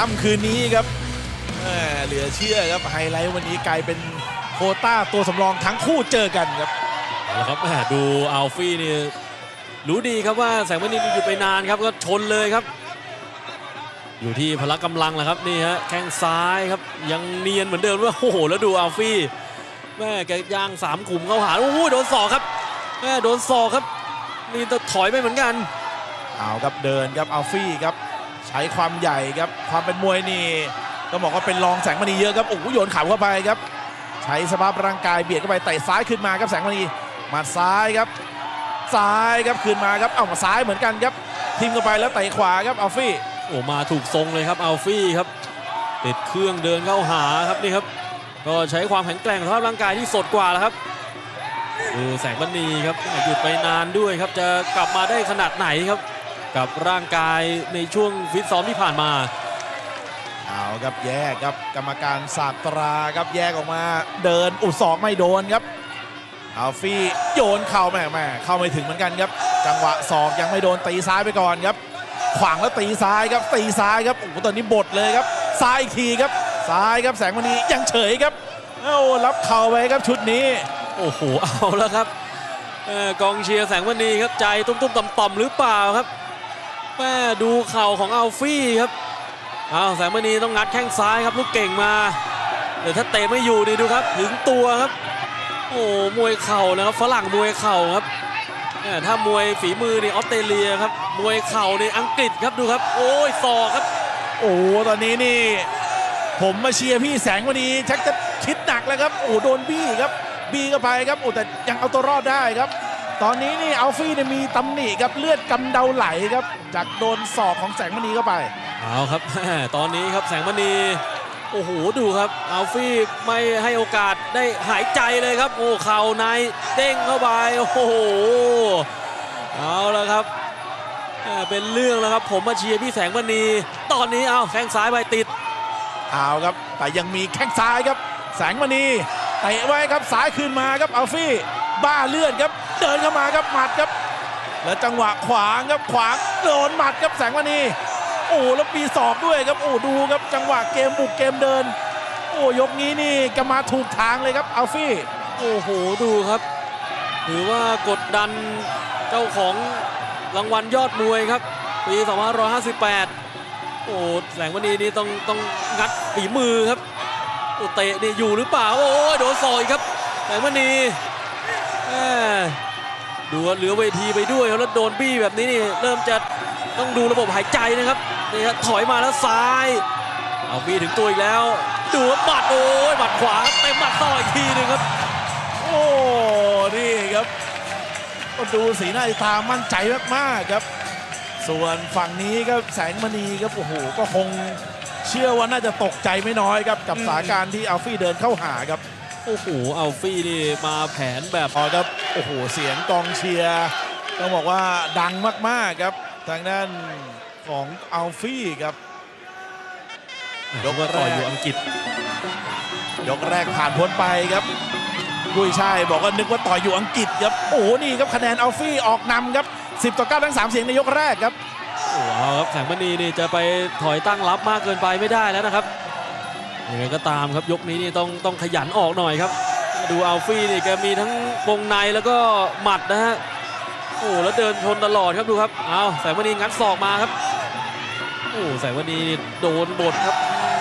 ค่ำคืนนี้ครับแหม่เหลือเชื่อครับไฮไลท์วันนี้กลายเป็นโควต้าตัวสำรองทั้งคู่เจอกันครับเอาละครับแหม่ดูอัลฟี่นี่รู้ดีครับว่าแสงมณีนี่หยุดไปนานครับก็ชนเลยครับ อยู่ที่พละกำลังแหละครับนี่ฮะแข้งซ้ายครับยังเนียนเหมือนเดิมว่าโอ้โหแล้วดูอัลฟี่แม่แกย่างสามกลุ่มเข้าหาโอ้โหโดนศอกครับแม่โดนศอกครับนี่ต้องถอยไปเหมือนกันเอาครับเดินครับอัลฟี่ครับ ใช้ความใหญ่ครับ ความเป็นมวยนี่ต้องบอกว่าเป็นรองแสงมณีเยอะครับโอ้โหโยนข่าเข้าไปครับ ใช้สภาพร่างกายเบียดเข้าไปเตะซ้ายขึ้นมาครับแสงมณีมัดซ้ายครับ ซ้ายครับคืนมาครับเอามาซ้ายเหมือนกันครับทิมเข้าไปแล้วเตะขวาครับอัลฟี่โอ้มาถูกทรงเลยครับอัลฟี่ครับติดเครื่องเดินเข้าหาครับนี่ครับ ก็ใช้ความแข็งแกร่งสภาพร่างกายที่สดกว่าแล้วครับดูแสงมณีครับหยุดไปนานด้วยครับจะกลับมาได้ขนาดไหนครับ กับร่างกายในช่วงฟิตซ้อมที่ผ่านมาเอาครับแยกครับกรรมการศาสตราครับแยกออกมา เดินอุดศอกไม่โดนครับอัลฟี่โยนเข่าแม่แม่เข้าไม่ถึงเหมือนกันครับ จังหวะศอกยังไม่โดนตีซ้ายไปก่อนครับ ขวางแล้วตีซ้ายครับตีซ้ายครับโอ้โหตอนนี้บดเลยครับ ซ้ายอีกทีครับ ซ้ายครับแสงมณียังเฉยครับเอ้ารับเข่าไปครับชุดนี้ โอ้โหเอาแล้วครับเอ่อกองเชียร์แสงมณีครับใจตุ้มๆต่อมๆหรือเปล่าครับ แม่ดูเข่าของอัลฟี่ครับเอาแสงมณีต้องงัดแข้งซ้ายครับลูกเก่งมาเดี๋ยวถ้าเตะไม่อยู่นี่ดูครับ ถึงตัวครับ โอ้มวยเข่านะครับฝรั่งมวยเข่าครับแม่ถ้ามวยฝีมือนี่ออสเตรเลียครับมวยเข่าในอังกฤษครับดูครับ โอ้ยศอกครับ โอ้ตอนนี้นี่ ผมมาเชียร์พี่แสงมณีชักจะคิดหนักแล้วครับโอ้โหโดนบี้ครับบี้เข้าไปครับโอ้แต่ยังเอาตัวรอดได้ครับ ตอนนี้นี่อัลฟี่เนี่ยมีตำหนิครับเลือดกำเดาไหลครับจากโดนศอกของแสงมณีเข้าไป เอาครับตอนนี้ครับแสงมณีโอ้โหดูครับอัลฟี่ไม่ให้โอกาสได้หายใจเลยครับ โอ้เข่าในเด้งเข้าไปโอ้โหเอาแล้วครับแหม่เป็นเรื่องแล้วครับผมมาเชียร์พี่แสงมณีตอนนี้เอาแข้งซ้ายไปติดเอาครับแต่ยังมีแข้งซ้ายครับ แสงมณี เตะไว้ครับสายคืนมาครับอัลฟี่บ้าเลือดครับเดินเข้ามาครับหมัดครับ แล้วจังหวะขวางครับขวางโดนหมัดครับแสงมณีโอ้แล้วปีศอกด้วยครับโอ้ดูครับจังหวะเกมบุกเกมเดิน โอ้ยกนี้นี่ก็มาถูกทางเลยครับอัลฟี่โอ้โหดูครับถือว่ากดดันเจ้าของรางวัลยอดมวยครับปี2558 โอ้แสงมณีนี่ต้องต้องงัดฝีมือครับ เตะนี่อยู่หรือเปล่า โอ้ยโดนซอยครับแสงมณีแหม่ดูว่าเหลือเวทีไปด้วยแล้วโดนบี้แบบนี้นี่เริ่มจะต้องดูระบบหายใจนะครับนี่ครับถอยมาแล้วซ้าย เอาบี้ถึงตัวอีกแล้ว ดูว่าหมัดโอ้ยหมัดขวาเต็มหมัดต่ออีกทีหนึงครับ โอ้นี่ครับก็ดูสีหน้าตามั่นใจมากๆครับ ส่วนฝั่งนี้ครับแสงมณีครับโอ้โหก็คง เชื่อว่าน่าจะตกใจไม่น้อยครับ กับสถานการณ์ที่อัลฟี่เดินเข้าหาครับ โอ้โหอัลฟี่นี่มาแผนแบบพอครับโอ้โหเสียงกองเชียร์ต้องบอกว่าดังมากๆครับ ทางด้านของอัลฟี่ครับยกแรกต่อยอยู่อังกฤษ ยกแรกผ่านพ้นไปครับกุ้ยช่ายบอกว่านึกว่าต่อยอยู่อังกฤษครับ โอ้โหนี่ครับคะแนนอัลฟี่ออกนำครับ 10 ต่อ 9 ทั้ง 3 เสียงในยกแรกครับ โอ้โหครับแสงมณีนี่จะไปถอยตั้งรับมากเกินไปไม่ได้แล้วนะครับยังไงก็ตามครับยกนี้นี่ต้องต้องขยันออกหน่อยครับ ดูอัลฟี่นี่แกมีทั้งวงในแล้วก็หมัดนะฮะโอ้แล้วเดินชนตลอดครับดูครับเอาแสงมณีงัดศอกมาครับโอ้แสงมณีโดนบดครับ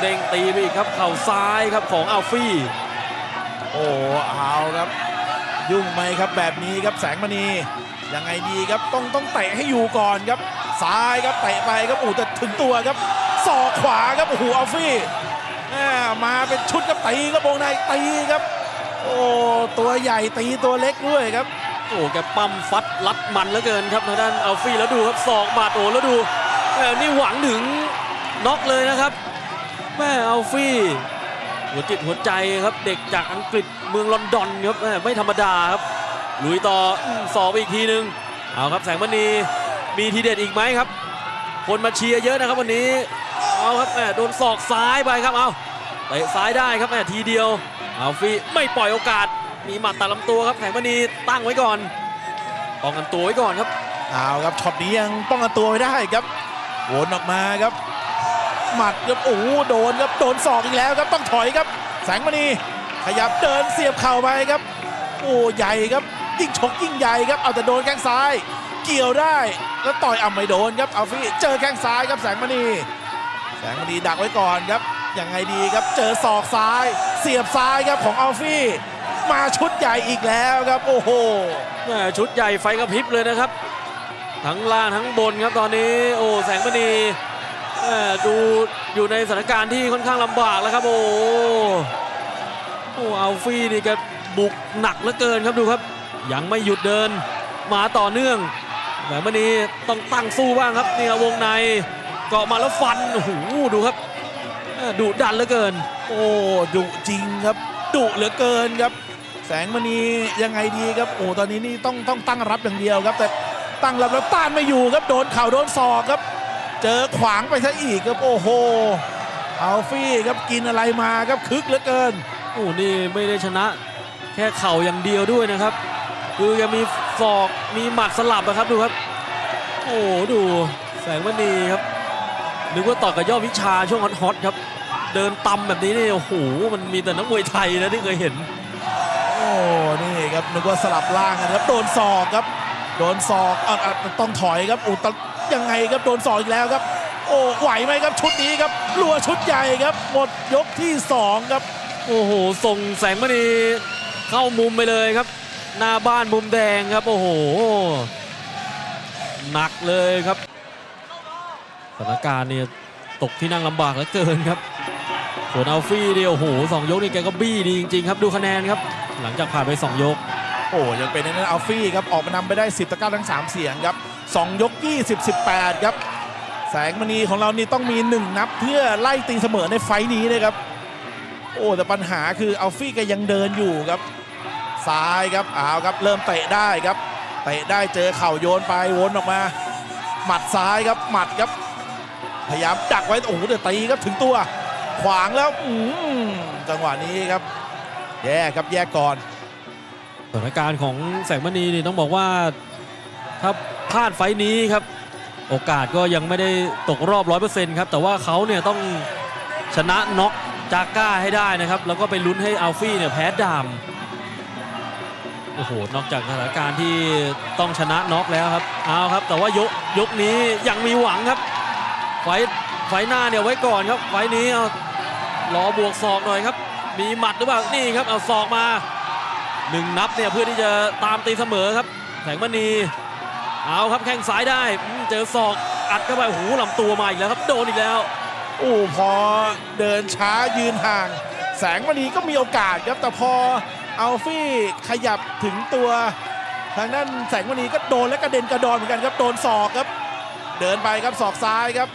เด้งตีไปอีกครับเข่าซ้ายครับของอัลฟี่โอ้เอาครับ ยุ่งไหมครับแบบนี้ครับแสงมณียังไงดีครับต้องต้องเตะให้อยู่ก่อนครับ ซ้ายครับเตะไปครับโอ้แต่ถึงตัวครับศอกขวาครับโอ้โหอัลฟี่แม่มาเป็นชุดครับตีครับวงในตีครับ โอ้ตัวใหญ่ตีตัวเล็กด้วยครับโอ้แกปั๊มฟัดรัดมันเหลือเกินครับทางด้านอัลฟี่แล้วดูครับศอกบาดโอ้แล้วดูแม่นี่หวังถึงน็อกเลยนะครับแม่อัลฟี่หัวจิตหัวใจครับเด็กจากอังกฤษเมืองลอนดอนครับแม่ไม่ธรรมดาครับลุยต่ออื้อศอกไปอีกทีหนึ่งเอาครับแสงมณี มีทีเด็ดอีกไหมครับ คนมาเชียร์เยอะนะครับวันนี้ เอาครับแม่โดนศอกซ้ายไปครับ เอาเตะซ้ายได้ครับแม่ทีเดียว เอัลฟี่ไม่ปล่อยโอกาส มีหมัดตัดลำตัวครับแสงมณีตั้งไว้ก่อนป้องกันตัวไว้ก่อนครับ เอาครับช็อตนี้ยังป้องกันตัวไว้ได้ครับวนออกมาครับ หมัดครับโอ้โหโดนครับโดนศอกอีกแล้วครับต้องถอยครับ แสงมณีขยับเดินเสียบเข่าไปครับ โอ้ใหญ่ครับยิ่งชกยิ่งใหญ่ครับเอาแต่โดนแข้งซ้าย เกี่ยวได้ แล้วต่อยอ่ำไม่โดนครับอัลฟี่เจอแข้งซ้ายครับแสงมณีแสงมณีดักไว้ก่อนครับยังไงดีครับเจอศอกซ้าย เสียบซ้ายครับของอัลฟี่มาชุดใหญ่อีกแล้วครับ โอ้โหชุดใหญ่ไฟกระพริบเลยนะครับ ทั้งล่างทั้งบนครับตอนนี้โอ้แสงมณีดูอยู่ในสถานการณ์ที่ค่อนข้างลำบากแล้วครับ โอ้โอ้อัลฟี่นี่ก็บุกหนักเหลือเกินครับดูครับ ยังไม่หยุดเดินมาต่อเนื่อง แสงมณีต้องตั้งสู้บ้างครับนี่ครับวงในเกาะมาแล้วฟันโอ้โหดูครับแม่ดุดันเหลือเกิน โอ้ดุจริงครับดุเหลือเกินครับ แสงมณียังไงดีครับโอ้ตอนนี้นี่ต้องต้องตั้งรับอย่างเดียวครับ แต่ตั้งรับแล้วต้านไม่อยู่ครับโดนเข่าโดนศอกครับ เจอขวางไปซะอีกครับโอ้โหอัลฟี่ครับกินอะไรมาครับคึกเหลือเกินโอ้นี่ไม่ได้ชนะ แค่เข่าอย่างเดียวด้วยนะครับ คือยังมี ศอกมีหมัดสลับนะครับดูครับ โอ้ดูแสงมณีครับนึกว่าต่อกับยอดวิชาช่วงฮอตๆครับ เดินตำแบบนี้นี่โอ้โหมันมีแต่นักมวยไทยนะที่เคยเห็น โอ้นี่ครับนึกว่าสลับล่างนะครับโดนศอกครับ โดนศอกอะอะต้องถอยครับโอ้ตะยังไงครับโดนศอกอีกแล้วครับ โอ้ไหวไหมครับชุดนี้ครับรัวชุดใหญ่ครับ หมดยกที่สองครับ โอ้โหส่งแสงมณีเข้ามุมไปเลยครับ หน้าบ้านมุมแดงครับ โอ้โห หนักเลยครับสถานการณ์เนี่ยตกที่นั่งลำบากเหลือเกินครับส่วนอัลฟี่เนี่ยโอ้โหสองยกนี่แกก็บี้ดีจริงๆครับดูคะแนนครับ หลังจากผ่านไปสองยก โอ้ยังเป็นนั้นอัลฟี่ครับ ออกมานำไปได้ 10ตะกร้าทั้ง 3 เสียงครับ 2 ยก 20 18 ครับ แสงมณีของเรานี่ต้องมี 1 นับเพื่อไล่ตีเสมอในไฟต์นี้นะครับ โอ้แต่ปัญหาคืออัลฟี่ก็ยังเดินอยู่ครับ ซ้ายครับเอาวครับเริ่มเตะได้ครับเตะได้เจอเข่าโยนไปวนออกมา หมัดซ้ายครับหมัดครับ พยายามดักไว้โอ้โหแต่ตีครับถึงตัว ขวางแล้วอืจังหวะนี้ครับ แย่ครับแย่ก่อนสถานการณ์ของแสงมณีนี่ต้องบอกว่าถ้าพลาดไฟนี้ครับ โอกาสก็ยังไม่ได้ตกรอบ100%ครับ แต่ว่าเขาเนี่ยต้องชนะน็อกจาก้าให้ได้นะครับ แล้วก็ไปลุ้นให้อัลฟี่เนี่ยแพ้ดาม โอ้โห นอกจากสถานการณ์ที่ต้องชนะน็อกแล้วครับ เอาครับ แต่ว่ายกยกนี้ยังมีหวังครับ ไฟไฟหน้าเนี่ยไว้ก่อนครับ ไฟนี้เอารอบวกศอกหน่อยครับ มีหมัดหรือเปล่า นี่ครับ เอาศอกมาหนึ่งนับเนี่ยเพื่อที่จะตามตีเสมอครับ แสงมณี เอาครับแข้งซ้ายได้ เจอศอกอัดเข้าไปหูลำตัวมาอีกแล้วครับ โดนอีกแล้ว โอ้พอเดินช้ายืนห่าง แสงมณีก็มีโอกาสครับแต่พอ อัลฟี่ขยับถึงตัว ทางด้านแสงมณีก็โดนและกระเด็นกระดอนเหมือนกันครับโดนศอกครับ เดินไปครับศอกซ้ายครับ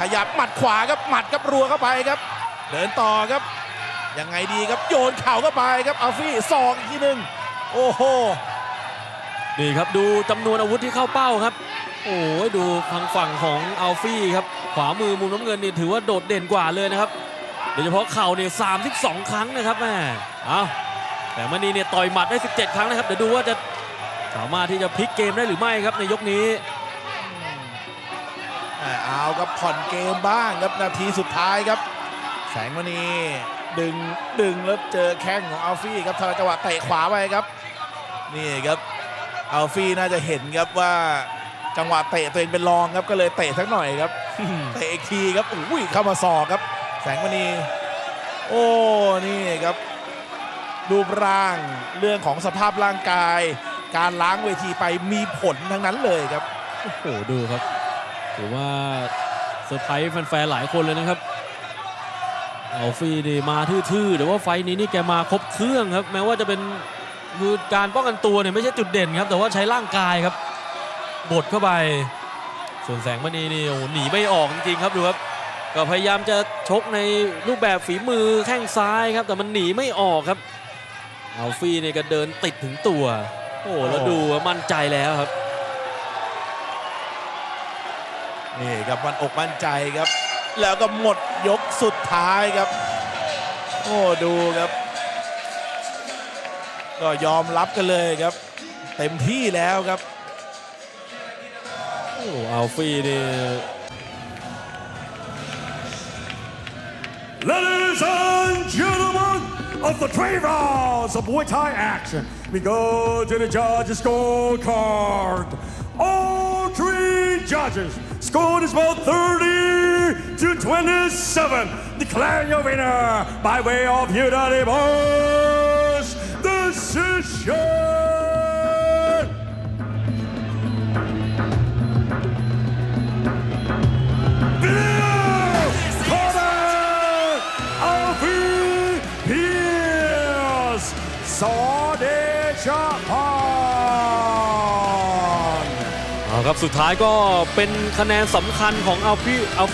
ขยับหมัดขวาครับหมัดครับรัวเข้าไปครับ เดินต่อครับยังไงดีครับโยนเข่าเข้าไปครับอัลฟี่ศอกอีกทีหนึ่งโอ้โหนี่ครับดูจำนวนอาวุธที่เข้าเป้าครับ โอ้ยดูทางฝั่งของอัลฟี่ครับขวามือมุมน้ำเงินนี่ถือว่าโดดเด่นกว่าเลยนะครับโดยเฉพาะเข่าเนี่ย32ครั้งนะครับแม่เอา แต่มณีเนี่ยต่อยหมัดได้ 17 ครั้งนะครับ เดี๋ยวดูว่าจะสามารถที่จะพลิกเกมได้หรือไม่ครับในยกนี้อ่าเอาครับผ่อนเกมบ้างครับนาทีสุดท้ายครับ แสงมณีดึงดึงแล้วเจอแข้งของอัลฟี่ครับทางจังหวะเตะขวาไปครับ นี่ครับอัลฟี่น่าจะเห็นครับว่าจังหวะเตะตัวเองเป็นรองครับก็เลยเตะสักหน่อยครับเตะอีกทีครับอุ้ยเข้ามาสอกครับ แสงมณีโอ้นี่ครับ รูปร่างเรื่องของสภาพร่างกาย การล้างเวทีไปมีผลทั้งนั้นเลยครับ โอ้โหดูครับถือว่าเซอร์ไพรส์แฟนๆหลายคนเลยนะครับอัลฟี่นี่มาทื่อๆแต่ว่าไฟนี้นี่แกมาครบเครื่องครับ แม้ว่าจะเป็นคือการป้องกันตัวเนี่ยไม่ใช่จุดเด่นครับ แต่ว่าใช้ร่างกายครับบดเข้าไป ส่วนแสงมณีนี่โอ้โหหนีไม่ออกจริงๆครับดูครับก็พยายามจะชกในรูปแบบฝีมือแข้งซ้ายครับ แต่มันหนีไม่ออกครับ อัลฟี่เนี่ยก็เดินติดถึงตัว โอ้โหแล้วดูว่ามั่นใจแล้วครับ นี่ครับมันอกมั่นใจครับ แล้วก็หมดยกสุดท้ายครับ โอ้ดูครับ ก็ยอมรับกันเลยครับ เต็มที่แล้วครับ โอ้อัลฟี่นี่ Ladies and gentlemen of the three rounds of Muay Thai action, we go to the judges' scorecard. All three judges scored is about 30 to 27. Declaring your winner by way of unanimous decision. ครับสุดท้ายก็เป็นคะแนนสำคัญของอัลฟี่อัลฟ